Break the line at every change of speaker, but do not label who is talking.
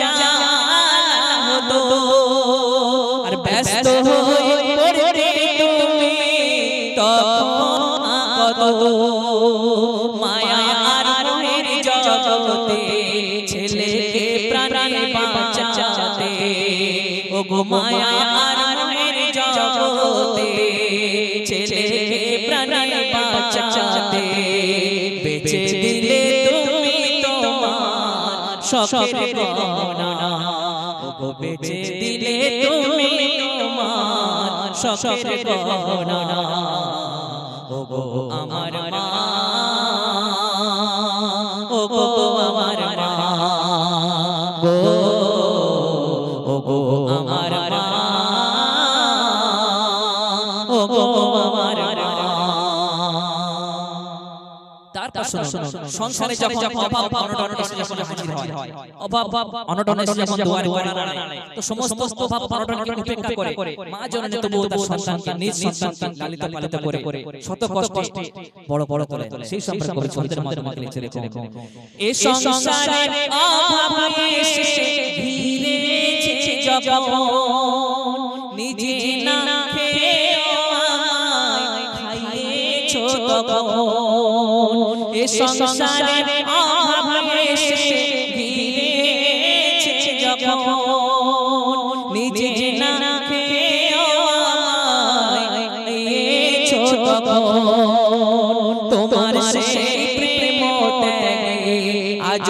জানা হতো আর ব্যস্ত হয়ে পড়তে তুমি তখন কত মায়া আর মোহের জগতে ছেলেকে প্রাণে বাঁচাতে ও গো মায়া শখের গহনা। ও গো বেঁচে দিলে তুমি তোমার শখের গহনা। ও গো আমার মা আমার তারপর শোনো। সংসারে যখন যখন অভাব অনটন এসে যখন হাজির হয়। অভাব অনটন এসে যখন দুয়ারে দুয়ারে তো সমস্ত অভাব অনটনকে উপেক্ষা করে। মা জননী তবু তার সন্তানকে নিজ সন্তানকে লালিত পালিত করে। শত কষ্টে বড় বড় করে সেই সম্পর্কে কবি ছন্দের মাধ্যমে লিখে রেখেছেন এই সংসারে অভাব এসে ঘিরেছে যখন নিজে না পেয়েছ তখন, এ সংসারে অভাব এসে গিয়েছে যখন। নিজে না খেয়েও আমায় তোমার সেই প্রেম আজ